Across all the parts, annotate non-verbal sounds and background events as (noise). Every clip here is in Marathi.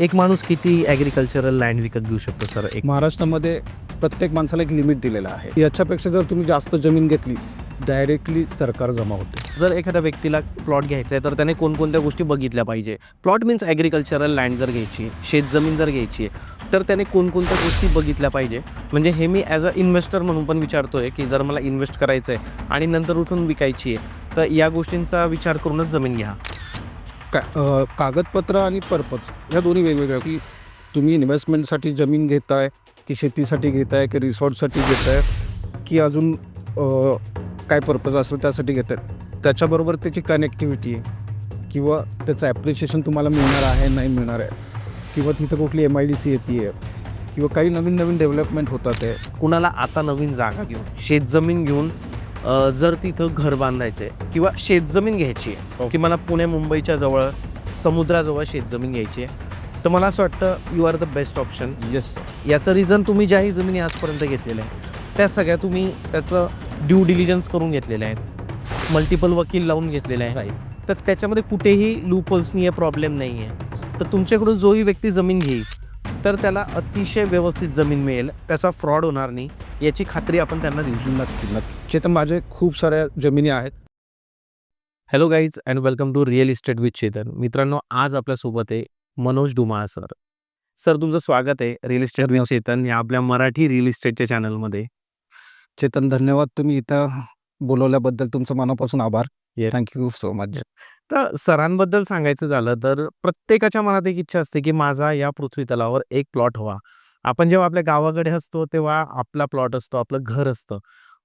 एक माणूस किती ॲग्रिकल्चरल लँड विकत घेऊ शकतो सर? एक महाराष्ट्रामध्ये प्रत्येक माणसाला एक लिमिट दिलेलं आहे. याच्यापेक्षा जर तुम्ही जास्त जमीन घेतली डायरेक्टली सरकार जमा होते. जर एखाद्या व्यक्तीला प्लॉट घ्यायचा आहे तर त्याने कोणकोणत्या गोष्टी बघितल्या पाहिजे? प्लॉट मीन्स ॲग्रिकल्चरल लँड जर घ्यायची शेतजमीन जर घ्यायची आहे तर त्याने कोणकोणत्या गोष्टी बघितल्या पाहिजे? म्हणजे हे मी ॲज अ इन्व्हेस्टर म्हणून पण विचारतो आहे की जर मला इन्व्हेस्ट करायचं आहे आणि नंतर उठून विकायची आहे तर या गोष्टींचा विचार करूनच जमीन घ्या. का अ, कागदपत्र आणि पर्पज ह्या दोन्ही वेगवेगळ्या की तुम्ही इन्व्हेस्टमेंटसाठी जमीन घेताय की शेतीसाठी घेताय की रिसॉर्टसाठी घेताय की अजून अ, काय पर्पज असेल त्यासाठी घेतात त्याच्याबरोबर त्याची कनेक्टिव्हिटी आहे. किंवा त्याचं ॲप्रिशिएशन तुम्हाला मिळणार आहे नाही मिळणार आहे. किंवा तिथं कुठली एम आय डी सी येते आहे किंवा काही नवीन नवीन डेव्हलपमेंट होतात आहे. कुणाला आता नवीन जागा घेऊन शेतजमीन घेऊन अ, जर तिथं घर बांधायचं आहे किंवा शेतजमीन घ्यायची आहे की मला पुणे मुंबईच्या जवळ समुद्राजवळ शेतजमीन घ्यायची आहे तर मला असं वाटतं you are the best option yes याचं रिझन तुम्ही ज्याही जमिनी आजपर्यंत घेतलेल्या आहेत त्या सगळ्या तुम्ही त्याचं ड्यू डिलिजन्स करून घेतलेल्या आहेत मल्टिपल वकील लावून घेतलेले आहे तर त्याच्यामध्ये कुठेही लूप होल्सनी प्रॉब्लेम नाही आहे तर तुमच्याकडून जोही व्यक्ती जमीन घेईल तर त्याला अतिशय व्यवस्थित जमीन मिळेल. त्याचा फ्रॉड होणार नाही. याची खात्री आपण त्यांना देऊ. शकतो नक्की. नक्की चेतन माझे खूप साऱ्या जमिनी आहेत. Hello guys and welcome to real estate with Chetan मित्रांनो आज आपल्यासोबत आहे मनोज डुमाळ सर. सर तुमचं स्वागत आहे रिअल इस्टेट विथ चेतन या आपल्या मराठी रिअल इस्टेटच्या चॅनलमध्ये चेतन धन्यवाद. तुम्ही इथं बोलवल्याबद्दल तुमचं मनापासून आभार. थँक्यू सो मच तर सरांबद्दल सांगायचं झालं तर प्रत्येकाच्या मनात एक इच्छा असते की माझा या पृथ्वी तलावर एक प्लॉट हवा आपण जेव्हा आपल्या गावाकडे असतो तेव्हा आपला प्लॉट असतो आपलं घर असतं.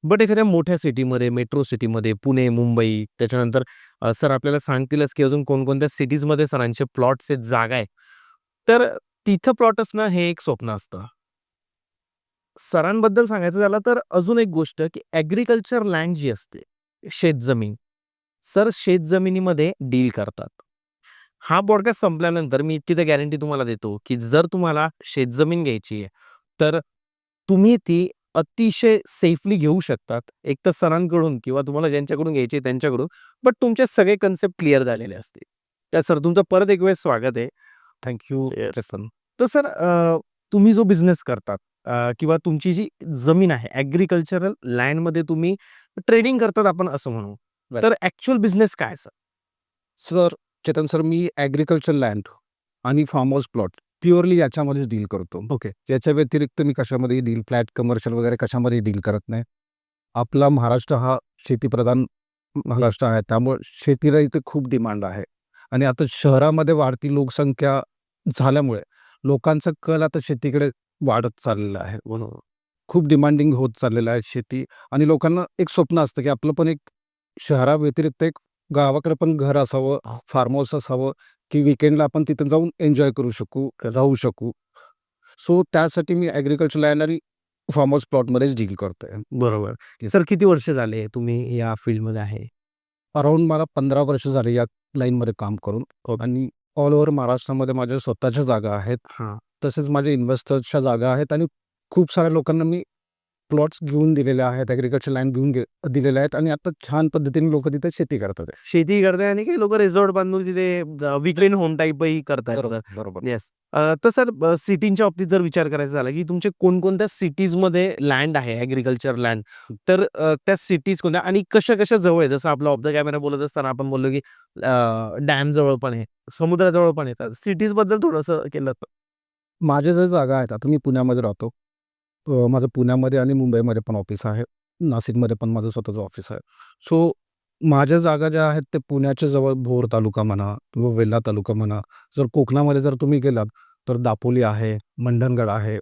बट एखाद्या मोठ्या सिटीमध्ये मेट्रो सिटीमध्ये पुणे मुंबई त्याच्यानंतर अ, सर आपल्याला सांगतीलच की अजून कोणकोणत्या सिटीजमध्ये सरांचे प्लॉट्स आहेत जागा आहे तर तिथं प्लॉट असणं हे एक स्वप्न असतं. सरांबद्दल सांगायचं झालं तर अजून एक गोष्ट की ॲग्रिकल्चर लँड जी असते शेतजमीन. सर शेतजमिनीमध्ये डील करतात. हा पॉडकास्ट संपल्यानंतर मी इतकी तर गॅरंटी तुम्हाला देतो की जर तुम्हाला शेतजमीन घ्यायची आहे तर तुम्ही ती अतिशय सेफली घेऊ शकतात. एक तर सरांकडून किंवा तुम्हाला ज्यांच्याकडून घ्यायची त्यांच्याकडून बट तुमचे सगळे कन्सेप्ट क्लिअर झालेले असतील. तर सर तुमचं परत एक वेळेस स्वागत आहे. थँक्यू. चेतन तर सर तुम्ही जो बिझनेस करतात किंवा तुमची जी जमीन आहे ॲग्रिकल्चरल लँडमध्ये तुम्ही ट्रेडिंग करतात आपण असं म्हणू. तर ॲक्च्युअल बिझनेस काय सर सर चेतन सर मी ॲग्रिकल्चर लँड आणि फार्म हाऊस प्लॉट प्युअरली याच्यामध्येच डील करतो. ओके याच्या व्यतिरिक्त मी कशामध्ये डील फ्लॅट कमर्शियल वगैरे कशामध्ये डील करत नाही. आपला महाराष्ट्र हा शेतीप्रधान महाराष्ट्र आहे त्यामुळे शेतीला इथे खूप डिमांड आहे. आणि आता शहरामध्ये वाढती लोकसंख्या झाल्यामुळे लोकांचा कल आता शेतीकडे वाढत चाललेला आहे. खूप डिमांडिंग होत चाललेलं आहे शेती आणि लोकांना एक स्वप्न असतं की आपलं पण एक शहराव्यतिरिक्त एक गावाकडे पण घर असावं फार्म हाऊस असावं की विकेंडला आपण तिथं जाऊन एन्जॉय करू शकू राहू शकू. सो त्यासाठी मी ॲग्रिकल्चर लँड आणि फार्म हाऊस प्लॉटमध्येच डील करतोय. बरोबर. सर किती वर्ष झाले तुम्ही या फील्डमध्ये आहे? अराऊंड मला पंधरा वर्ष झाले या लाईनमध्ये काम करून Okay. आणि ऑल ओव्हर महाराष्ट्रामध्ये माझ्या स्वतःच्या जागा आहेत. हां. तसेच माझ्या इन्व्हेस्टर्सच्या जागा आहेत आणि खूप साऱ्या लोकांना मी प्लॉट्स घेऊन दिलेले आहेत ॲग्रिकल्चर लँड घेऊन दिलेले आहेत आणि आता छान पद्धतीने लोक तिथे शेती करतात. शेती करताय आणि काही लोक रिसॉर्ट बांधून तिथे विकलेन होम टाईपही करतायत सर. बरोबर. येस तर सर सिटींच्या बाबतीत जर विचार करायचा झाला की तुमचे कोणकोणत्या सिटीजमध्ये लँड आहे ॲग्रिकल्चर लँड तर त्या सिटीज कोणत्या आणि कशा कशा जवळ आहे जसं आपलं ऑफ द कॅमेरा बोलत असताना आपण बोललो की डॅम जवळ पण आहे समुद्राजवळ पण आहे. सिटीजबद्दल थोडंसं केलं तर. माझ्या ज्या जागा आहेत आता मी पुण्यामध्ये राहतो. अ, माझं पुण्यामध्ये आणि मुंबईमध्ये पण ऑफिस आहे. नाशिकमध्ये पण माझं स्वतःचं ऑफिस आहे. सो माझ्या जागा ज्या आहेत ते पुण्याच्या जवळ भोर तालुका म्हणा किंवा वेल्हा तालुका म्हणा. जर कोकणामध्ये जर तुम्ही गेलात तर दापोली आहे मंडणगड आहे.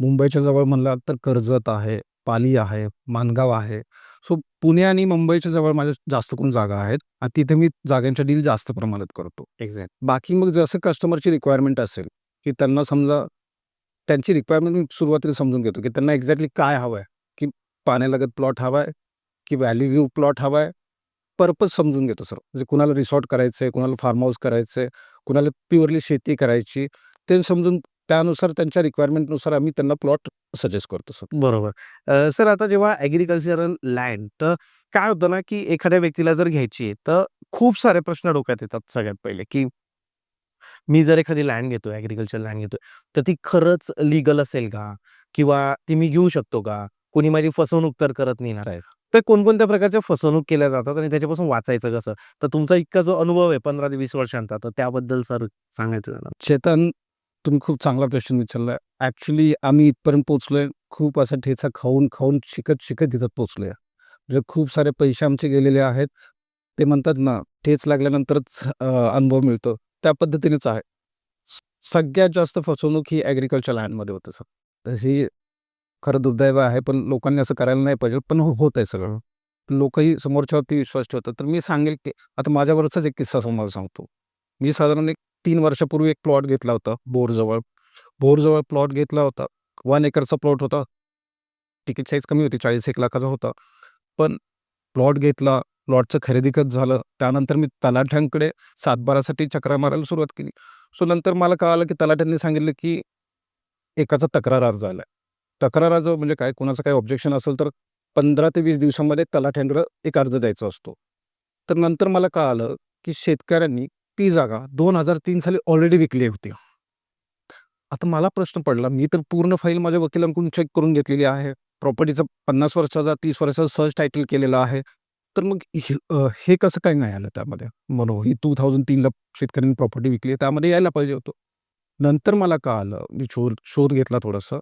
मुंबईच्या जवळ म्हणलात तर कर्जत आहे पाली आहे मानगाव आहे. सो पुणे आणि मुंबईच्या जवळ माझ्या जास्त करून जागा आहेत आणि तिथे मी जागांच्या डील जास्त प्रमाणात करतो. एक्झॅक्ट बाकी मग जसं कस्टमरची रिक्वायरमेंट असेल की त्यांना समजा त्यांची रिक्वायरमेंट मी सुरुवातीला समजून घेतो की त्यांना एक्झॅक्टली काय हवं आहे की पाण्यालगत प्लॉट हवा आहे की व्हॅली व्ह्यू प्लॉट हवा आहे पर्पज समजून घेतो सर. म्हणजे कुणाला रिसॉर्ट करायचं आहे कुणाला फार्म हाऊस करायचं आहे कुणाला प्युअरली शेती करायची ते समजून त्यानुसार त्यांच्या रिक्वायरमेंटनुसार आम्ही त्यांना प्लॉट सजेस्ट करतो सर. बरोबर. सर आता जेव्हा ॲग्रिकल्चरल लँड तर काय होतं ना की एखाद्या व्यक्तीला जर घ्यायची आहे तर खूप सारे प्रश्न डोक्यात येतात सगळ्यात पहिले की मी जर एखादी लँड घेतोय, ॲग्रीकल्चर लँड घेतोय, तर ती खरंच लीगल असेल का? किंवा ती मी घेऊ शकतो का? कोणी माझी फसवणूक तर करत नाही ना? तर कोणकोणत्या प्रकारच्या फसवणूक केल्या जातात आणि त्याच्यापासून वाचायचं कसं? तर तुमचा इतका जो अनुभव आहे 15 ते 20 वर्षांचा, तर त्याबद्दल सर सांगायचं झालं. चेतन, तुम्ही खूप चांगला प्रश्न विचारलाय. ॲक्चुअली आम्ही इथपर्यंत पोहोचलोय, खूप असा ठेचा खाऊन, खाऊन, शिकत, शिकत इथं पोहोचलोय. म्हणजे खूप सारे पैसे आमचे गेलेले आहेत. ते म्हणतात ना, ठेच लागल्यानंतरच अनुभव मिळतो. त्या पद्धतीनेच आहे. सगळ्यात जास्त फसवणूक ही ॲग्रिकल्चर लँडमध्ये होते सर. तर ही खरं दुर्दैव आहे, पण लोकांनी असं करायला नाही पाहिजे, पण हो, होत आहे सगळं. लोकही समोरच्यावरती विश्वास ठेवतात. तर मी सांगेल, की आता माझ्यावरचाच एक किस्सा समोर सांगतो. मी साधारण एक तीन वर्षापूर्वी एक प्लॉट घेतला होता बोरजवळ बोरजवळ प्लॉट घेतला होता. वन एकरचा प्लॉट होता. तिकीट साईज कमी होती, 40-1 लाखाचा होता. पण प्लॉट घेतला, लॉटचं खरेदी खत झालं. त्यानंतर मी तलाठ्यांकडे सातबारासाठी चक्रा मारायला सुरुवात केली. सो नंतर मला कळालं, की तलाठ्यांनी सांगितलं, की एकाचा तक्रार अर्ज आलाय. तक्रार अर्ज म्हणजे काय? कोणाचं काही ऑब्जेक्शन असेल तर 15 ते वीस दिवसामध्ये तलाठ्यांकडे एक अर्ज द्यायचा असतो. तर नंतर मला कळालं, की शेतकऱ्यांनी ती जागा 2003 साली ऑलरेडी विकली होती. आता मला प्रश्न पडला, मी तर पूर्ण फाईल माझ्या वकिलांकडून चेक करून घेतलेली आहे. प्रॉपर्टीचा 50 वर्षाचा, तीस वर्षाचा सर्च टायटल केलेला आहे. तर मग हे अ, हे कसं काय नाही आलं त्यामध्ये? बरोबर. ही 2003ला शेतकऱ्यांनी प्रॉपर्टी विकली आहे, त्यामध्ये यायला पाहिजे होतं. नंतर मला कळालं, मी शोध शोध घेतला थोडासा,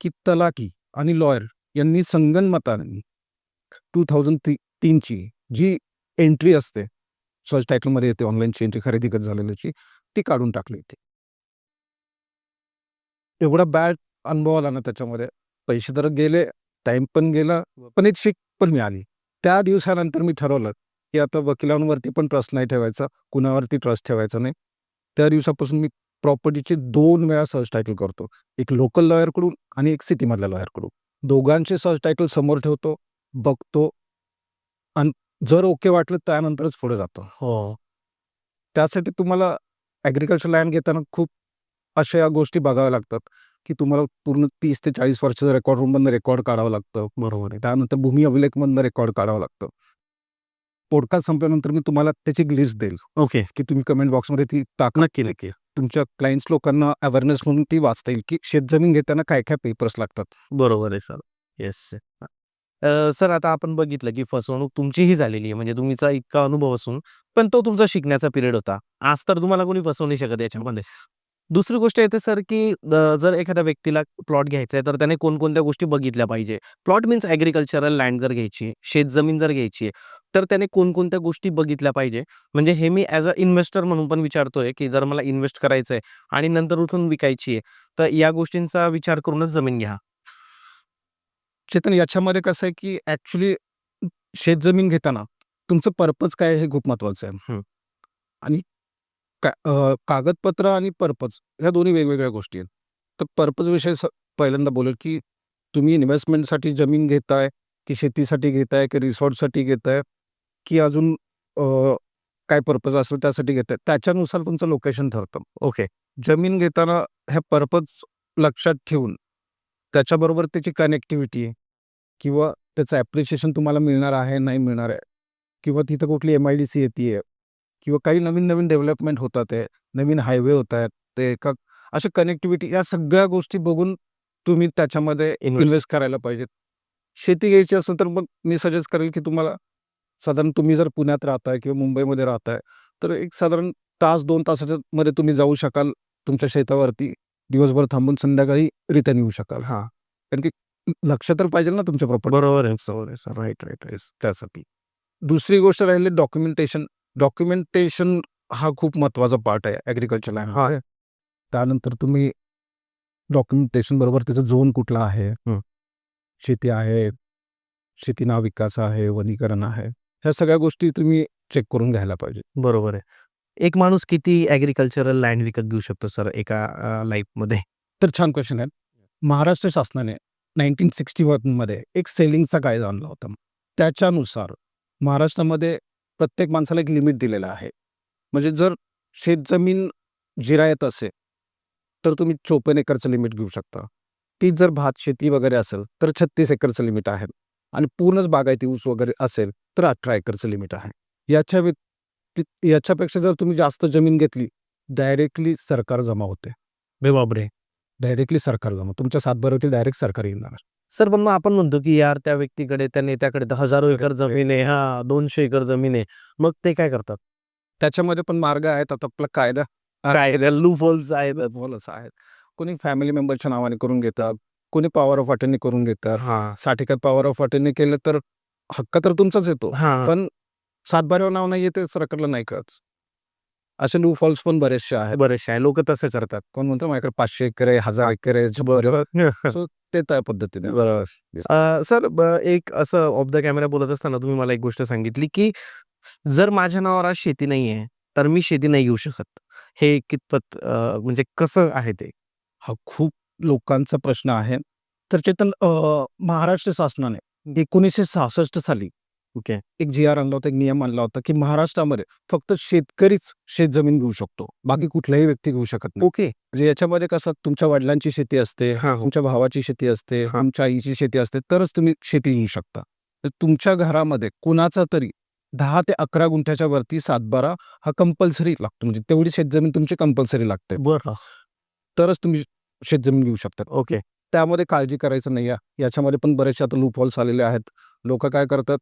की तलाठी आणि लॉयर यांनी संगनमताने 2003 ची जी एंट्री असते, सर्च टायटलमध्ये येते ऑनलाईनची एंट्री खरेदी खत झालेल्याची, ती काढून टाकली होती. एवढा बॅड अनुभव आला ना त्याच्यामध्ये. पैसे तर गेले, टाईम पण गेला, पण एक शिक पण मिळाली. त्या दिवसानंतर मी ठरवलं, की आता वकिलांवरती पण ट्रस्ट नाही ठेवायचा, कुणावरती ट्रस्ट ठेवायचा नाही. त्या दिवसापासून मी प्रॉपर्टीचे 2 वेळा सर्च टायटल करतो. एक लोकल लॉयरकडून आणि एक सिटीमधल्या लॉयरकडून. दोघांचे सर्च टायटल समोर ठेवतो, बघतो आणि जर ओके वाटलं त्यानंतरच पुढे जातो. हो. त्यासाठी तुम्हाला ॲग्रीकल्चर लँड घेताना खूप अशा गोष्टी बघाव्या लागतात, की तुम्हाला पूर्ण 30 ते 40 वर्षाचं रेकॉर्ड रूममधनं रेकॉर्ड काढावं लागतं. बरोबर आहे. त्यानंतर भूमी अभिलेखमधनं रेकॉर्ड काढावं लागतं. पॉडकास्ट संपल्यानंतर मी तुम्हाला त्याची एक लिस्ट देईल, ओके. की तुम्ही कमेंट बॉक्समध्ये ती टाका. नक्की, नक्की. तुमच्या क्लायंट्स लोकांना अवेअरनेस म्हणून ती वाचता येईल, की शेतजमीन घेताना काय-काय पेपर्स लागतात. बरोबर आहे सर. येस. अ, सर आता आपण बघितलं, की फसवणूक तुमचीही झालेली आहे. म्हणजे तुमचा इतका अनुभव असून, पण तो तुमचा शिकण्याचा पिरियड होता. आज तर तुम्हाला कोणी फसवू नाही शकत याच्यामध्ये. दुसरी गोष्ट येते सर, की अ, जर एखाद्या व्यक्तीला प्लॉट घ्यायचा आहे, तर त्याने कोणकोणत्या गोष्टी बघितल्या पाहिजे? प्लॉट मीन्स ॲग्रीकल्चरल लँड जर घ्यायची आहे, शेतजमीन जर घ्यायची आहे, तर त्याने कोणकोणत्या गोष्टी बघितल्या पाहिजे? म्हणजे हे मी ॲज अ इन्व्हेस्टर म्हणून पण विचारतोय, की जर मला इन्व्हेस्ट करायचं आहे आणि नंतर उठून विकायची आहे, तर या गोष्टींचा विचार करूनच जमीन घ्या. चेतन याच्यामध्ये कसं आहे, की ॲक्चुअली शेतजमीन घेताना तुमचं पर्पज काय आहे हे खूप महत्त्वाचं आहे. हं. आणि का अ, कागदपत्र आणि पर्पज ह्या दोन्ही वेगवेगळ्या गोष्टी आहेत. तर पर्पजविषयी स पहिल्यांदा बोलेल, की तुम्ही इन्व्हेस्टमेंटसाठी जमीन घेताय, की शेतीसाठी घेताय, की रिसॉर्टसाठी घेताय, की अजून अ, काय पर्पज असेल त्यासाठी घेताय. त्याच्यानुसार तुमचं लोकेशन ठरतं. ओके. जमीन घेताना ह्या पर्पज लक्षात ठेवून त्याच्याबरोबर त्याची कनेक्टिव्हिटी किंवा त्याचं ॲप्रिशिएशन तुम्हाला मिळणार आहे, नाही मिळणार आहे किंवा तिथं कुठली एम-आय-डी-सी येतीये किंवा काही नवीन-नवीन डेव्हलपमेंट होतात आहे, नवीन हायवे होत आहेत, ते एका अशा कनेक्टिव्हिटी या सगळ्या गोष्टी बघून तुम्ही त्याच्यामध्ये इन्व्हेस्ट. करायला पाहिजेत. शेती घ्यायची असेल तर मग मी सजेस्ट करेल, की तुम्हाला साधारण तुम्ही जर पुण्यात राहताय किंवा मुंबईमध्ये राहताय, तर एक साधारण तास 2 तासाच्या मध्ये तुम्ही जाऊ शकाल तुमच्या शेतावरती. दिवसभर थांबून संध्याकाळी रिटर्न येऊ शकाल. हां. कारण की लक्ष तर पाहिजे ना तुमच्या प्रॉपर्टी बरोबर आहे. सर. राइट. येस, त्यासाठी. दुसरी गोष्ट राहिली डॉक्युमेंटेशन. डॉक्युमेंटेशन हा खूप महत्त्वाचा पार्ट आहे ॲग्रीकल्चर लँडमध्ये. त्यानंतर तुम्ही डॉक्युमेंटेशन बरोबर त्याचा झोन कुठला आहे? हं. शेती आहे, शेती नाविकाचं आहे, वनीकरण आहे. ह्या सगळ्या गोष्टी तुम्ही चेक करून घ्यायला पाहिजे. बरोबर आहे. एक माणूस किती ॲग्रीकल्चरल लँड विकत घेऊ शकतो सर एका लाईफमध्ये? तर छान क्वेश्चन आहे. महाराष्ट्र शासनाने 1961 मध्ये एक सेलिंगचा कायदा आणला होता. त्याच्यानुसार महाराष्ट्रामध्ये प्रत्येक माणसाला एक लिमिट दिलेलं आहे. म्हणजे जर शेतजमीन जिरायत असेल, तर तुम्ही 54 एकरचं लिमिट घेऊ शकता. तीच जर भात शेती वगैरे असेल, तर 36 एकरचं लिमिट आहे. आणि पूर्णच बागायती ऊस वगैरे असेल, तर 18 एकरचं लिमिट आहे. याच्या याच्यापेक्षा जर तुम्ही जास्त जमीन घेतली, डायरेक्टली सरकार जमा होते बे बापरे डायरेक्टली सरकार जमा तुमच्या सातबारावरती डायरेक्ट सरकार येणार सर पण मग आपण म्हणतो की यार त्या व्यक्तीकडे त्या नेत्याकडे तर हजारो एकर जमीन आहे हा दोनशे एकर जमीन आहे. मग ते काय करतात? त्याच्यामध्ये पण मार्ग आहेत. आता आपला कायदा काय (laughs) लूफॉल्स आहेत. बोलच आहेत. कोणी फॅमिली मेंबरच्या नावाने करून घेतात कोणी पॉवर ऑफ अटर्नी करून घेतात. हा. साठ एकर पॉवर ऑफ अटर्नी केलं तर हक्क तर तुमचाच येतो. हा. पण सातबाऱ्यावर नाव नाही येते सरकारला नाही कळत. असे लू फॉल्स पण बरेचसे आहेत. बरेचसे आहे लोक तसे करतात. कोण म्हणतो? माझ्याकडे पाचशे एकर आहे हजार एकर आहे (laughs) ते त्या पद्धतीने. बरोबर. सर ब- एक असं ऑफ द कॅमेरा बोलत असताना तुम्ही मला एक गोष्ट सांगितली की जर माझ्या नावावर आज शेती नाही आहे तर मी शेती नाही घेऊ शकत. हे कितपत अ, म्हणजे कसं आहे ते? हा खूप लोकांचा प्रश्न आहे. तर चेतन अ, महाराष्ट्र शासनाने एकोणीसशे सहासष्ट साली ओके. एक जी आर आणला होता एक नियम आणला होता की महाराष्ट्रामध्ये फक्त शेतकरीच शेत जमीन घेऊ शकतो. बाकी कुठलाही व्यक्ती घेऊ शकत नाही. ओके. म्हणजे याच्यामध्ये कसं तुमच्या वडिलांची शेती असते हा. तुमच्या भावाची शेती असते. तुमच्या आईची शेती असते तरच तुम्ही शेती घेऊ शकता. तर तुमच्या घरामध्ये कुणाचा तरी दहा ते अकरा गुंठ्याच्या वरती सातबारा हा कंपल्सरी लागतो. म्हणजे तेवढी शेतजमीन तुमची कंपल्सरी लागते. बरं. तरच तुम्ही शेतजमीन घेऊ शकतात. ओके. त्यामध्ये काळजी करायचं नाही याच्यामध्ये पण बरेचसे आता लूप हॉल्स आलेले आहेत. लोक काय करतात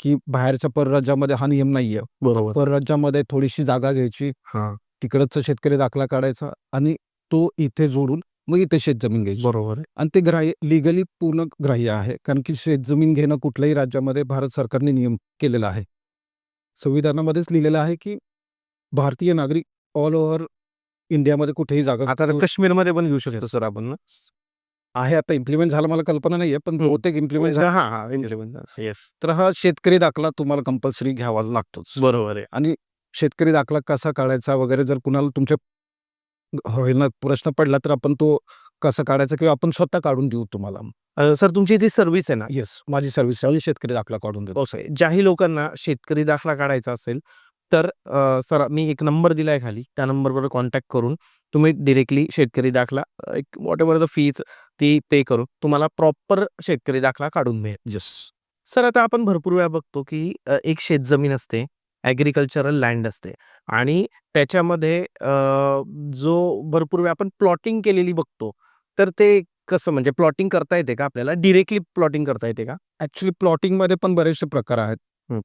की बाहेरच्या परराज्यामध्ये हा नियम नाही आहे बरोबर. परराज्यामध्ये थोडीशी जागा घ्यायची हा. तिकडचा शेतकरी दाखला काढायचा आणि तो इथे जोडून मग इथे शेतजमीन घ्यायची. बरोबर आहे. आणि ते ग्राह्य लिगली पूर्ण ग्राह्य आहे. कारण की शेतजमीन घेणं कुठल्याही राज्यामध्ये भारत सरकारने नियम केलेला आहे. संविधानामध्येच लिहिलेलं आहे की भारतीय नागरिक ऑल ओव्हर इंडियामध्ये कुठेही जागा आता काश्मीरमध्ये पण घेऊ शकतो सर आपण आहे आता इम्प्लिमेंट झालं मला कल्पना नाही आहे पण. बहुतेक इम्प्लिमेंट हा हा येस तर हा शेतकरी दाखला तुम्हाला कंपल्सरी घ्यावा लागतोच. बरोबर आहे. आणि शेतकरी दाखला कसा काढायचा वगैरे जर कुणाला तुमच्या होईल प्रश्न पडला तर आपण तो कसा काढायचा किंवा आपण स्वतः काढून देऊ तुम्हाला. सर तुमची ती सर्व्हिस आहे ना? येस माझी सर्व्हिस आहे शेतकरी दाखला काढून देतो. ज्याही लोकांना शेतकरी दाखला काढायचा असेल तर सर मी एक नंबर दिलाय खाली. त्या नंबरवर कॉन्टॅक्ट करून तुम्ही डिरेक्टली शेतकरी दाखला एक वॉट एव्हर द फीज ती पे करू तुम्हाला प्रॉपर शेतकरी दाखला काढून मिळेल. येस सर आता आपण भरपूर वेळा बघतो की एक शेतजमीन असते ॲग्रिकल्चरल लँड असते आणि त्याच्यामध्ये जो भरपूर वेळा आपण प्लॉटिंग केलेली बघतो तर ते कसं म्हणजे प्लॉटिंग करता येते का आपल्याला? डिरेक्टली प्लॉटिंग करता येते का? ऍक्च्युली प्लॉटिंगमध्ये पण बरेचसे प्रकार आहेत.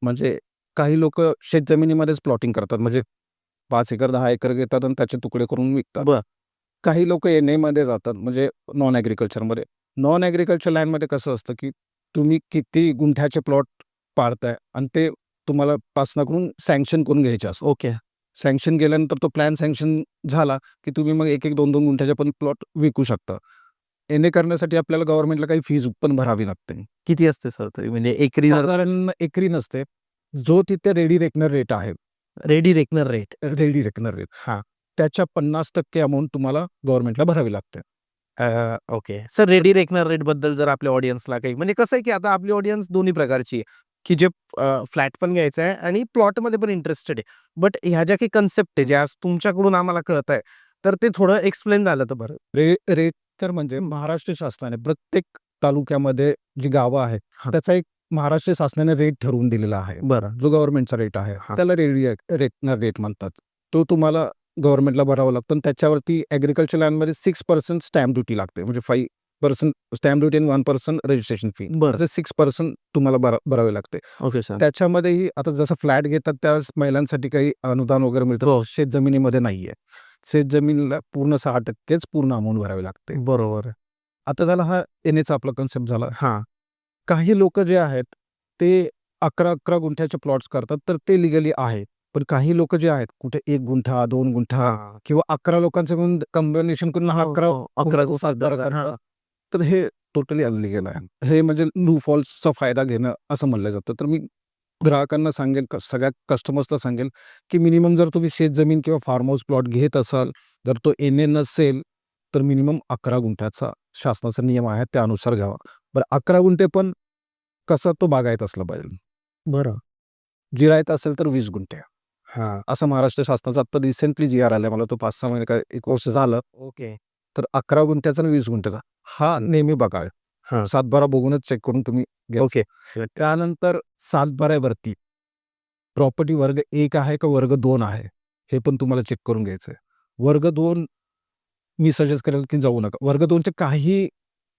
म्हणजे काही लोक शेतजमिनीमध्येच प्लॉटिंग करतात. म्हणजे पाच एकर दहा एकर घेतात आणि त्याचे तुकडे करून विकतात. बर. काही लोक एनमध्ये जातात. म्हणजे नॉन ॲग्रिकल्चरमध्ये नॉन ॲग्रिकल्चर लँडमध्ये कसं असतं की तुम्ही किती गुंठ्याचे प्लॉट पाडताय आणि ते तुम्हाला पासनाकडून सँक्शन करून घ्यायचे असतं ओके. सँक्शन केल्यानंतर तो प्लॅन सँक्शन झाला की तुम्ही मग एक एक दोन दोन गुंठ्याचे पण प्लॉट विकू शकता. एन ए करण्यासाठी आपल्याला गव्हर्नमेंटला काही फीज पण भरावी लागते. किती असते सर तरी? म्हणजे एकरी साधारण एकरी नसते. जो तिथे रेडी रेकनर रेट आहे. Ready reckoner rate. Ready reckoner rate हा. त्याच्या पन्नास टक्के अमाऊंट तुम्हाला गव्हर्नमेंटला भरावी लागते. ओके. सर रेडी रेकनर रेटबद्दल जर आपल्या ऑडियन्सला काही म्हणजे कसं आहे की आता आपली ऑडियन्स दोन्ही प्रकारची आहे की जे फ्लॅट पण घ्यायचं आहे आणि प्लॉटमध्ये पण इंटरेस्टेड आहे. बट ह्या ज्या काही कन्सेप्ट आहे ज्या तुमच्याकडून आम्हाला कळत आहे तर ते थोडं एक्सप्लेन झालं तर बरं. रे रेट तर म्हणजे महाराष्ट्र शासनाने प्रत्येक तालुक्यामध्ये जी गावं आहेत हा. त्याचा एक महाराष्ट्र शासनाने रेट ठरवून दिलेला आहे. बरं. जो गव्हर्नमेंटचा रेट आहे. त्याला रेडी रेटनर रेट म्हणतात. तो तुम्हाला गव्हर्नमेंटला भरावा लागतो आणि त्याच्यावरती ॲग्रिकल्चर लँडमध्ये सिक्स पर्सेंट स्टॅम्प ड्युटी लागते. म्हणजे फाईव्ह पर्सेंट स्टॅम्प ड्युटी आणि वन पर्सेंट रजिस्ट्रेशन फी बरं. सिक्स पर्सेंट तुम्हाला भरा भरावे लागते. ओके सर त्याच्यामध्येही आता जसं फ्लॅट घेतात त्यावेळेस महिलांसाठी काही अनुदान वगैरे मिळतं. हो. शेत जमिनीमध्ये नाहीये. शेत जमिनीला पूर्ण सहा टक्केच पूर्ण अमाऊंट भरावी लागते. बरोबर. आता झाला हा एनएचा आपला कन्सेप्ट झाला. हां. काही लोक जे आहेत ते अकरा अकरा गुंठ्याचे प्लॉट्स करतात तर ते लिगली आहे. पण काही लोक जे आहेत कुठे एक गुंठा दोन गुंठा किंवा अकरा लोकांचं मिळून कॉम्बिनेशन करून हा अकरा अकरा सातबारा करतात. तर हे टोटली अनलिगल आहे. हे म्हणजे लू फॉल्सचा फायदा घेणं असं म्हणलं जातं. तर मी ग्राहकांना सांगेल सगळ्या कस्टमर्सला सांगेल की मिनिमम जर तुम्ही शेतजमीन किंवा फार्म हाऊस प्लॉट घेत असाल जर तो एन ए नसेल तर मिनिमम अकरा गुंठ्याचा शासनाचा नियम आहे त्यानुसार घ्यावा. बरं अकरा गुंठे पण कसा तो बागायत असला पाहिजे? बरं. जिरायत असेल तर वीस गुंठे. हां. असं महाराष्ट्र शासनाचा आता रिसेंटली जी आर आलाय मला तो पाच सहा महिने काय एक वर्ष झालं. ओके. तर अकरा गुंठ्याचा आणि वीस गुंठ्याचा हा नेहमी बघावे हां. सातबारा बघूनच चेक करून तुम्ही. ओके. त्यानंतर सातबाऱ्यावरती प्रॉपर्टी वर्ग एक आहे का वर्ग दोन आहे? हे पण तुम्हाला चेक करून घ्यायचं आहे वर्ग दोन मी सजेस्ट करेल की जाऊ नका. वर्ग दोनच्या काही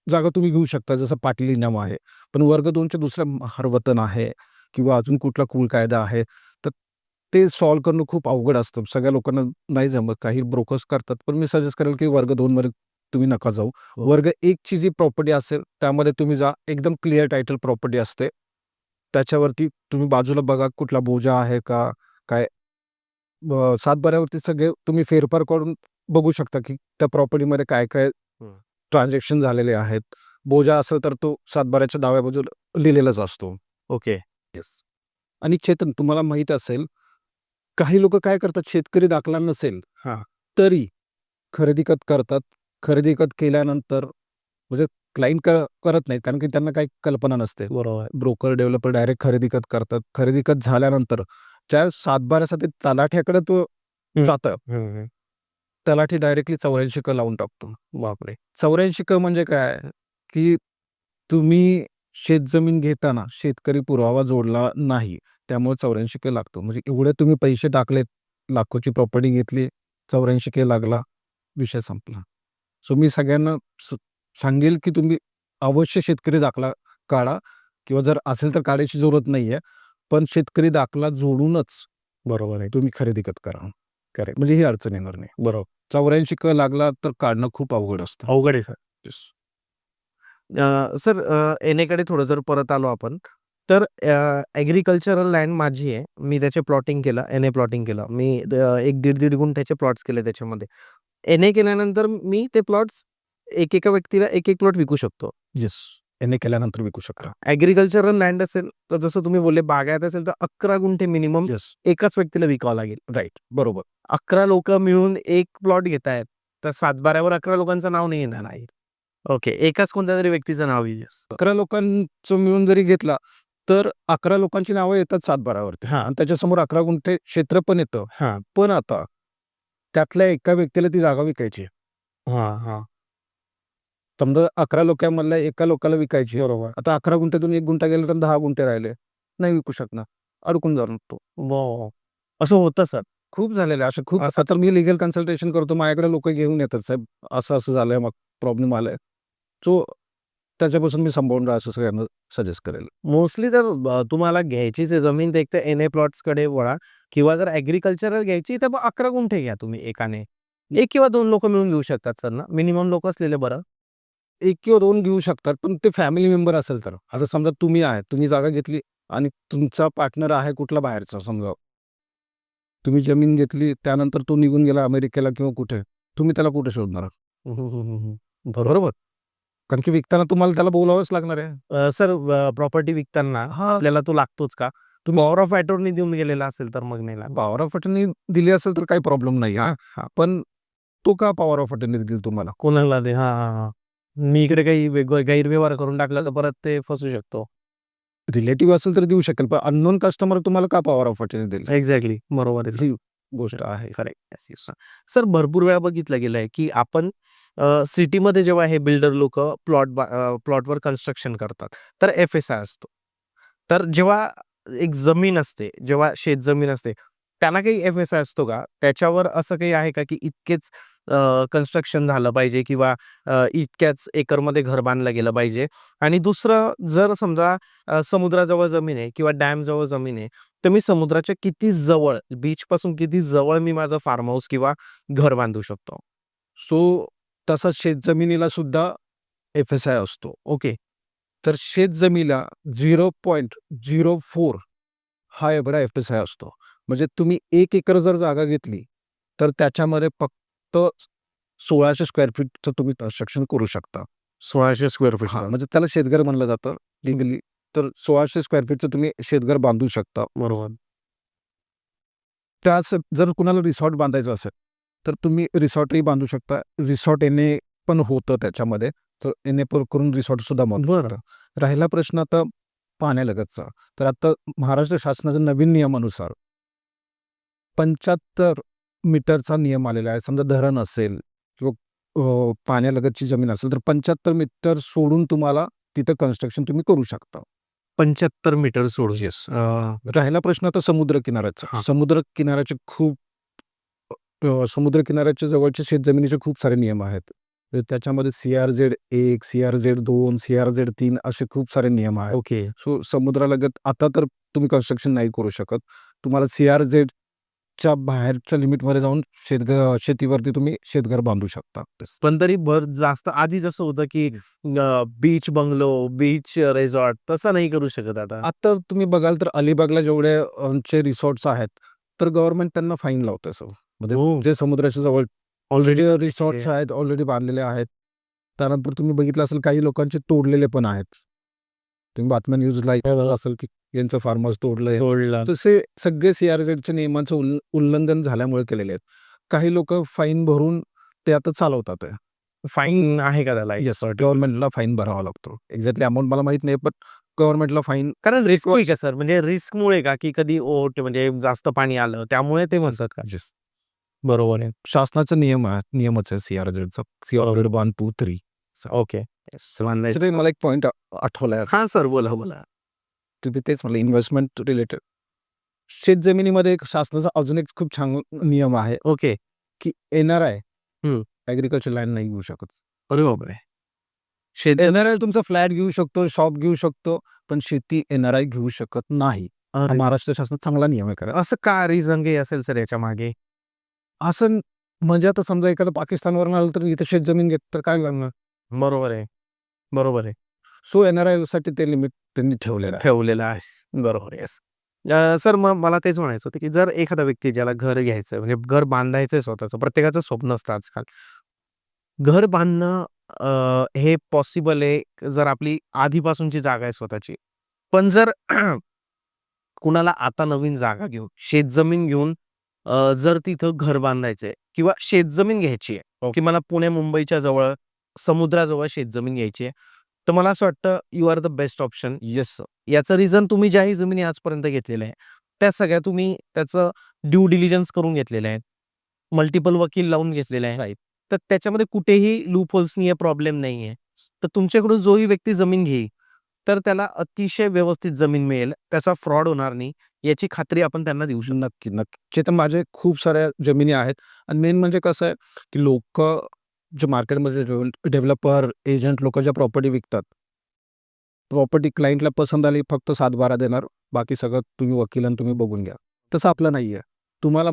जागा तुम्ही घेऊ शकता जसं पाटील इनाम आहे. पण वर्ग दोनच्या दुसऱ्या हरवतन आहे किंवा अजून कुठला कुल कायदा आहे तर ते सॉल्व्ह करणं खूप अवघड असतं. सगळ्या लोकांना नाही जमत. काही ब्रोकर्स करतात. पण मी सजेस्ट करेल की वर्ग दोनमध्ये तुम्ही नका जाऊ. वर्ग एकची जी प्रॉपर्टी असेल त्यामध्ये तुम्ही जा. एकदम क्लिअर टायटल प्रॉपर्टी असते. त्याच्यावरती तुम्ही बाजूला बघा कुठला बोजा आहे का काय. सातबाऱ्यावरती सगळे तुम्ही फेरफार करून बघू शकता की त्या प्रॉपर्टीमध्ये काय काय. ट्रान्झॅक्शन झालेले आहेत. बोजा असेल तर तो सातबाऱ्याच्या डाव्या बाजूला लिहिलेलाच असतो. ओके. येस आणि चेतन तुम्हाला माहीत असेल काही लोक काय करतात शेतकरी दाखला नसेल हा. तरी खरेदी खत करतात. खरेदी खत केल्यानंतर म्हणजे क्लाइंट करत नाहीत कारण की त्यांना काही कल्पना नसते. बरोबर. ब्रोकर डेव्हलपर डायरेक्ट खरेदी खत करतात. खरेदी खत झाल्यानंतर ज्या सातबाऱ्यासाठी तलाठ्याकडे तो. जातं तलाठी डायरेक्टली चौऱ्याऐंशी क लावून टाकतो. बापरे! चौऱ्याऐंशी क म्हणजे काय? की तुम्ही शेतजमीन घेताना शेतकरी पुरावा जोडला नाही त्यामुळे चौऱ्याऐंशी के लागतो. म्हणजे एवढे तुम्ही पैसे टाकलेत लाखोची प्रॉपर्टी घेतली चौऱ्याऐंशी के लागला विषय संपला. सो मी सगळ्यांना स- सांगेल की तुम्ही अवश्य शेतकरी दाखला काढा किंवा जर असेल तर काढायची जरूरत नाही आहे पण शेतकरी दाखला जोडूनच बरोबर आहे. तुम्ही खरेदी खत करा. करेक्ट. म्हणजे ही अडचण येणार नाही. बरोबर. चौऱ्याऐंशी क लागला तर काढणं खूप अवघड असतं. अवघड आहे सर. सर एन एकडे थोडं जर परत आलो आपण तर ॲग्रिकल्चरल लँड माझी आहे. मी त्याचे प्लॉटिंग केलं एन ए प्लॉटिंग केलं. मी एक दीड दीड गुंठ्याचे प्लॉट्स केले त्याच्यामध्ये. एन ए केल्यानंतर मी ते प्लॉट्स एक एका व्यक्तीला एक एक प्लॉट विकू शकतो. येस ए केल्यानंतर विकू शकता. ॲग्रिकल्चरल लँड असेल तर जसं तुम्ही बोलले बागायत असेल तर अकरा गुंठे मिनिमम एकाच व्यक्तीला विकावं लागेल. राईट बरोबर. अकरा लोक मिळून एक प्लॉट घेत आहेत तर सातबाऱ्यावर अकरा लोकांचं नाव नाही येणार नाही ओके एकाच कोणत्या तरी व्यक्तीचं नाव येईल. अकरा लोकांचं मिळून जरी घेतला तर अकरा लोकांची नावं येतात सातबारावरती हां. त्याच्यासमोर अकरा गुंठे क्षेत्र पण येतं. हां. पण आता त्यातल्या एका व्यक्तीला ती जागा विकायची हां हां. समजा अकरा लोकांमधल्या एका लोकाला विकायची बरोबर. आता अकरा गुंठ्यातून एक गुंठा गेला तर दहा गुंठे राहिले. नाही विकू शकणार. अडकून जाणार तो. वा असं होतं सर? खूप झालेलं आहे. असं खूप असं- आता मी लिगल कन्सल्टेशन करतो. माझ्याकडे लोक घेऊन येतात साहेब. असं असं झालंय. मग प्रॉब्लेम आलाय. सो त्याच्यापासून मी संभाळून राहा असं सगळ्यांना सजेस्ट करेल. मोस्टली जर अ, तुम्हाला घ्यायचीच आहे. जमीन तर एक तर एन ए प्लॉट्सकडे वळा. किंवा जर ॲग्रिकल्चरल घ्यायची तर मग अकरा गुंठे घ्या तुम्ही एकाने. एक किंवा दोन लोक मिळून घेऊ शकतात सर ना? मिनिमम लोक असलेले बरं. एक किंवा दोन घेऊ शकतात पण ते फॅमिली मेंबर असेल तर. आता समजा तुम्ही आहे तुम्ही जागा घेतली आणि तुमचा पार्टनर आहे कुठला बाहेरचा समजा. तुम्ही जमीन घेतली त्यानंतर तो निघून गेला अमेरिकेला किंवा कुठे तुम्ही त्याला कुठे शोधणार? बरोबर. कारण की विकताना तुम्हाला त्याला बोलावंच लागणार आहे. सर प्रॉपर्टी विकताना हा. आपल्याला तो लागतोच का? तुम्ही पॉवर ऑफ अटॉर्नी देऊन गेलेला असेल तर मग नाही पॉवर ऑफ अटर्नी दिली असेल तर काही प्रॉब्लेम नाही हा. पण तो का पॉवर ऑफ अटर्नी देईल तुम्हाला? कोणाला दे? हा हा. मी इकडे काही गैरव्यवहार करून टाकला तर परत ते फसू शकतो. रिलेटिव्ह असेल तर देऊ शकेल पण अननोन कस्टमर तुम्हाला का पॉवर ऑफ अटर्नी देईल? एक्झॅक्टली बरोबर आहे. ही गोष्ट आहे. करेक्ट सर भरपूर वेळा बघितलं गेलं आहे की आपण सिटीमध्ये जेव्हा हे बिल्डर लोक प्लॉट प्लॉटवर कन्स्ट्रक्शन करतात तर एफ एस आय असतो. तर जेव्हा एक जमीन असते जेव्हा शेत जमीन असते त्यांना काही एफ एस आय असतो का? त्याच्यावर असं काही आहे का की इतकेच कन्स्ट्रक्शन झालं पाहिजे किंवा इतक्याच एकरमध्ये घर बांधलं गेलं पाहिजे. आणि दुसरं जर समजा समुद्राजवळ जमीन आहे किंवा डॅमजवळ जमीन आहे तर मी समुद्राच्या किती जवळ बीच पासून किती जवळ मी माझं फार्म हाऊस किंवा घर बांधू शकतो? सो तसा शेतजमिनीला सुद्धा एफ एस आय असतो. ओके. तर शेतजमीला झिरो पॉईंट झिरो फोर हा एवढा एफ एस आय असतो. म्हणजे तुम्ही एक एकर जर जागा घेतली तर त्याच्यामध्ये फक्त सोळाशे स्क्वेअर फीटचं तुम्ही कन्स्ट्रक्शन करू शकता. सोळाशे स्क्वेअर फीट हा म्हणजे त्याला शेतघर म्हणलं जातं लिगली. तर सोळाशे स्क्वेअर फीटचं तुम्ही शेतघर बांधू शकता. बरोबर. त्याच जर कुणाला रिसॉर्ट बांधायचं असेल तर तुम्ही रिसॉर्टही बांधू शकता. रिसॉर्ट येणे पण होतं त्याच्यामध्ये. तर एन ए करून रिसॉर्ट सुद्धा बांधू बरं. शकता. राहिला प्रश्न आता पाण्यालगतचा. तर आता महाराष्ट्र शासनाच्या नवीन नियमानुसार पंच्याहत्तर मीटरचा नियम आलेला आहे समजा धरण असेल किंवा पाण्यालगतची जमीन असेल तर पंच्याहत्तर मीटर सोडून तुम्हाला तिथं कन्स्ट्रक्शन तुम्ही करू शकता पंच्याहत्तर मीटर सोडून येस राहिला प्रश्न आता समुद्र किनाऱ्याचा. समुद्र किनाऱ्याचे खूप अ, समुद्रकिनाऱ्याच्या जवळच्या शेतजमिनीचे खूप सारे नियम आहेत. त्याच्यामध्ये सी-आर-झेड 1, सी-आर-झेड 2, सी-आर-झेड 3 असे खूप सारे नियम आहेत. ओके. सो समुद्रालगत आता तर तुम्ही कन्स्ट्रक्शन नाही करू शकत. तुम्हाला सी-आर-झेडच्या बाहेरच्या लिमिटमध्ये जाऊन शेतघ शेतीवरती तुम्ही शेतघर बांधू शकता. पण तरी भर जास्त आधी जसं होतं, की बीच बंगलो, बीच रिसॉर्ट तसं नाही करू शकत आता. आता तुम्ही बघाल तर अलिबागला जेवढे अ, चे रिसॉर्ट्स आहेत, तर गव्हर्नमेंट त्यांना फाईन लावतंय सर. म्हणजे हो. जे समुद्राच्या जवळ ऑलरेडी रिसॉर्ट्स. आहेत, ऑलरेडी बांधलेले आहेत. त्यानंतर तुम्ही बघितलं असेल काही लोकांचे तोडलेले पण आहेत. तुम्ही बातम्या न्यूजला असेल, की यांचं फार्म हाऊस तोडलंय. तोडलं. तसे सगळे सी-आर-झेडच्या नियमांचं उल्ल उल्लंघन झाल्यामुळे केलेले आहेत. काही लोकं फाईन भरून ते आता चालवतात आहे. फाईन आहे का त्याला? येस, गव्हर्नमेंटला फाईन भरावा लागतो. एक्झॅक्टली अमाउंट मला माहीत नाही, पण गव्हर्नमेंटला फाईन कारण रिस्क होईल का सर? म्हणजे रिस्कमुळे का, की कधी ओहोट म्हणजे जास्त पाणी आलं त्यामुळे ते म्हणतात का? बरोबर आहे. शासनाचा नियम आहे नियमच आहे सी-आर-झेडचा. C-R-Z 1, 2, 3 okay. मला एक पॉइंट आ आठवला हां सर. बोला, बोला. तुम्ही तेच म्हणलं इन्व्हेस्टमेंट रिलेटेड. शेतजमिनीमध्ये एक शासनाचा अजून एक खूप छान नियम आहे, ओके. की एन-आर-आय हं. ॲग्रीकल्चर लँड नाही घेऊ शकत. अरे बापरे! शेत एन-आर-आय तुमचा फ्लॅट घेऊ शकतो, शॉप घेऊ शकतो, पण शेती एन-आर-आय घेऊ शकत नाही. हा अरे! महाराष्ट्र शासनाचा चांगला नियम आहे खरं. असं का रिझन काही असेल सर याच्यामागे? असं म्हणजे आता समजा एखादं पाकिस्तानवरून आलं तर इथे शेतजमीन घेतलं तर काय करणार? बरोबर आहे. बरोबर आहे. सो एन-आर-आयसाठी ते लिमिट त्यांनी ठेवलेलं आहे. ठेवलेलं आहे. बरोबर. येस. सर मग मला तेच म्हणायचं होतं, की जर एखादा व्यक्ती ज्याला घर घ्यायचं म्हणजे घर बांधायचंय स्वतःचं, प्रत्येकाचं स्वप्न असतं आजकाल. घर बांधणं अ, हे पॉसिबल आहे जर आपली आधीपासूनची जागा आहे स्वतःची. पण जर (clears throat) कुणाला आता नवीन जागा घेऊन, शेतजमीन घेऊन अ, जर तिथं घर बांधायचंय किंवा शेतजमीन घ्यायची आहे, की मला पुणे मुंबईच्या जवळ समुद्राजवळ शेतजमीन घ्यायची आहे. तर मला असं वाटतं you are the best option. Yes sir. याचं रिझन तुम्ही ज्याही जमिनी आजपर्यंत घेतलेल्या आहे, त्या सगळ्या तुम्ही त्याचं ड्यू डिलिजन्स करून घेतलेलं आहे. मल्टिपल वकील लावून घेतलेले आहे. तर त्याच्यामध्ये कुठेही लूप होल्स नाहीये, प्रॉब्लेम नाहीये. तर तुमच्याकडून जोही व्यक्ती जमीन घेईल, तर त्याला अतिशय व्यवस्थित जमीन मिळेल. त्याचा फ्रॉड होणार नाही, याची खात्री आपण त्यांना देऊ शकतो. नक्की, नक्की. तर माझे खूप साऱ्या जमिनी आहेत आणि मेन म्हणजे कसं आहे, की लोकं जे मार्केटमध्ये डेव्हल डेव्हलपर, एजंट लोक ज्या प्रॉपर्टी विकतात. प्रॉपर्टी क्लायंटला पसंत आली फक्त 7-12 देणार. बाकी सगळं तुम्ही वकील आणि तुम्ही बघून घ्या. तसं आपलं नाहीये. तुम्हाला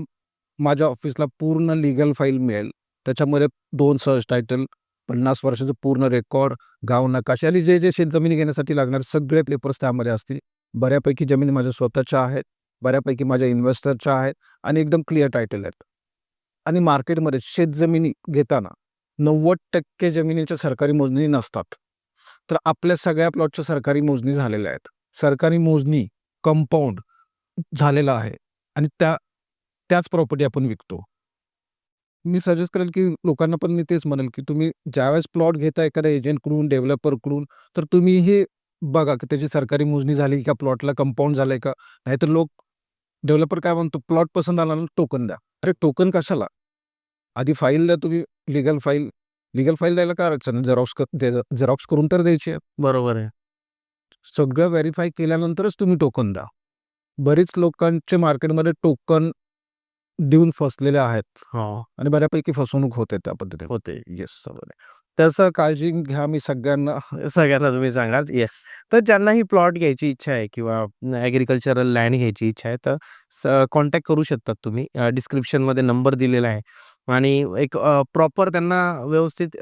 माझ्या ऑफिसला पूर्ण लीगल फाईल मिळेल. त्याच्यामध्ये दोन सर्च टायटल, 50 वर्षाचं पूर्ण रेकॉर्ड, गाव नकाशे आणि जे, जे शेतजमिनी घेण्यासाठी लागणार सगळे पेपर्स त्यामध्ये असतील. बऱ्यापैकी जमिनी माझ्या स्वतःच्या आहेत. बऱ्यापैकी माझ्या इन्व्हेस्टरच्या आहेत आणि एकदम क्लिअर टायटल आहेत. आणि मार्केटमध्ये शेतजमिनी घेताना 90% जमिनीच्या सरकारी मोजणी नसतात. तर आपल्या सगळ्या प्लॉटच्या सरकारी मोजणी झालेल्या आहेत. सरकारी मोजणी, कंपाऊंड झालेलं आहे आणि त्या त्याच प्रॉपर्टी आपण विकतो. मी सजेस्ट करेल, की लोकांना पण मी तेच म्हणेल, की तुम्ही ज्यावेळेस प्लॉट घेता एखाद्या एजंटकडून, डेव्हलपरकडून, तर तुम्ही हे बघा, की त्याची सरकारी मोजणी झाली का? प्लॉटला कंपाऊंड झालंय का? नाहीतर लोक डेव्हलपर काय म्हणतो, प्लॉट पसंत आला ना टोकन द्या. अरे टोकन कशाला? आधी फाईल द्या तुम्ही लीगल फाईल. लीगल फाईल द्यायला काय अडचण? झेरॉक्स झेरॉक्स करून तर द्यायची आहे. बरोबर आहे. सगळं व्हेरिफाय केल्यानंतरच तुम्ही टोकन द्या. बरीच लोकांचे मार्केटमध्ये टोकन देऊन फसलेले आहेत. हां. आणि बऱ्यापैकी फसवणूक होते त्या पद्धतीने. होते. येस, बरोबर आहे. तसं काळजी घ्या मी सगळ्यांना सगळ्यांना तुम्ही सांगाल. येस. तर ज्यांनाही प्लॉट घ्यायची इच्छा आहे किंवा ॲग्रीकल्चरल लँड घ्यायची इच्छा आहे, तर कॉन्टॅक्ट करू शकतात तुम्ही. डिस्क्रिप्शनमध्ये नंबर दिलेला आहे आणि एक प्रॉपर त्यांना व्यवस्थित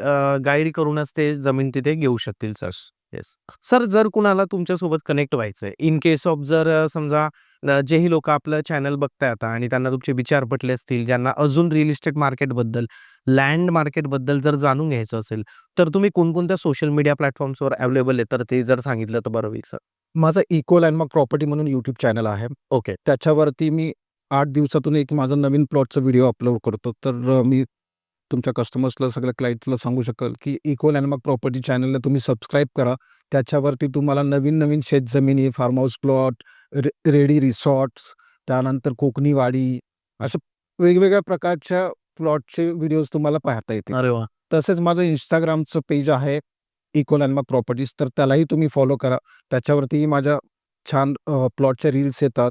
गाईड करूनच ते जमीन तिथे घेऊ शकतील सर. येस. सर जर कुणाला तुमच्यासोबत कनेक्ट व्हायचंय, इन केस ऑफ जर अ, समजा अ, जेही लोकं आपलं चॅनल बघताय आता आणि त्यांना तुमचे विचार पटले असतील, ज्यांना अजून रिअल इस्टेट मार्केटबद्दल, लँड मार्केटबद्दल जर जाणून घ्यायचं असेल, तर तुम्ही कोणकोणत्या सोशल मीडिया प्लॅटफॉर्म्सवर अवेलेबल आहे, तर ते जर सांगितलं तर बरं होईल सर. माझं इको लँडमार्क प्रॉपर्टी म्हणून YouTube चॅनल आहे. ओके. त्याच्यावरती मी 8 दिवसातून एक माझा नवीन प्लॉटचा व्हिडिओ अपलोड करतो. तर अ, मी तुमच्या कस्टमर्सला, सगळ्या क्लायंटला सांगू शकेल, की इको लँडमार्क प्रॉपर्टी चॅनलला तुम्ही सबस्क्राईब करा. त्याच्यावरती तुम्हाला नवीन-नवीन शेतजमिनी, फार्म हाऊस प्लॉट, रे रेडी रिसॉर्ट्स, त्यानंतर कोकणी वाडी, अशा वेगवेगळ्या प्रकारच्या प्लॉटचे व्हिडिओज तुम्हाला पाहता येतील. अरे वाह! तसेच माझं Instagramचं पेज आहे, इको लँडमार्क प्रॉपर्टीज. तर त्यालाही तुम्ही फॉलो करा. त्याच्यावरती माझ्या छान प्लॉटच्या रील्स येतात.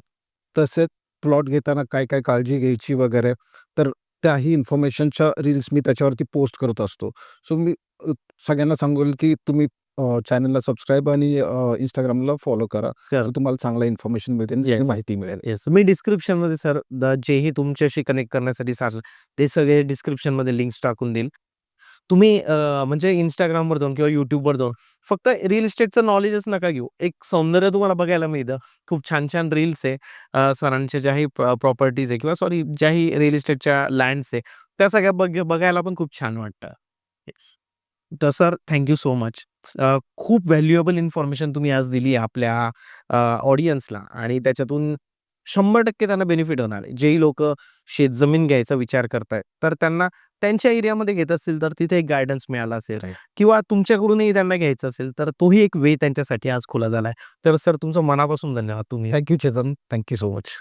तसेच प्लॉट घेताना काय-काय काळजी घ्यायची वगैरे. तर त्याही इन्फॉर्मेशनच्या रील्स मी त्याच्यावरती पोस्ट करत असतो. सो मी अ, सगळ्यांना सांगेल की तुम्ही चॅनलला सबस्क्राईब आणि Instagramला फॉलो करा. सो तुम्हाला चांगलं इन्फॉर्मेशन मिळते आणि येस. माहिती मिळेल. येस. मी डिस्क्रिप्शनमध्ये सर द जेही तुमच्याशी कनेक्ट करण्यासाठी साधन ते सगळे डिस्क्रिप्शनमध्ये लिंक्स टाकून देईल. तुम्ही म्हणजे Instagramवर जाऊन किंवा YouTubeवर जाऊन फक्त रिअल इस्टेटचं नॉलेजच नका घेऊ. एक सौंदर्य तुम्हाला बघायला मिळतं. खूप छान-छान रील्स आहे. अ, सरांच्या ज्याही प्रॉपर्टीज आहे किंवा सॉरी ज्याही रिअल इस्टेटच्या लँड्स आहे, त्या सगळ्या बघ बघायला पण खूप छान वाटतं. येस. तर sir thank you so much. Uh, खूप व्हॅल्युएबल इन्फॉर्मेशन तुम्ही आज दिली आहे आपल्या अ, ऑडियन्सला आणि त्याच्यातून 100% त्यांना बेनिफिट होणार आहे. जेही लोकं शेतजमीन घ्यायचा विचार करतायत, तर त्यांना त्यांच्या एरियामध्ये घेत असतील, तर तिथे एक गाईडन्स मिळाला असेल. किंवा तुमच्याकडूनही त्यांना घ्यायचं असेल, तर तोही एक वे त्यांच्यासाठी आज खुला झाला आहे. तर सर तुमचं मनापासून धन्यवाद. तुम्ही thank you Chetan. Thank you so much.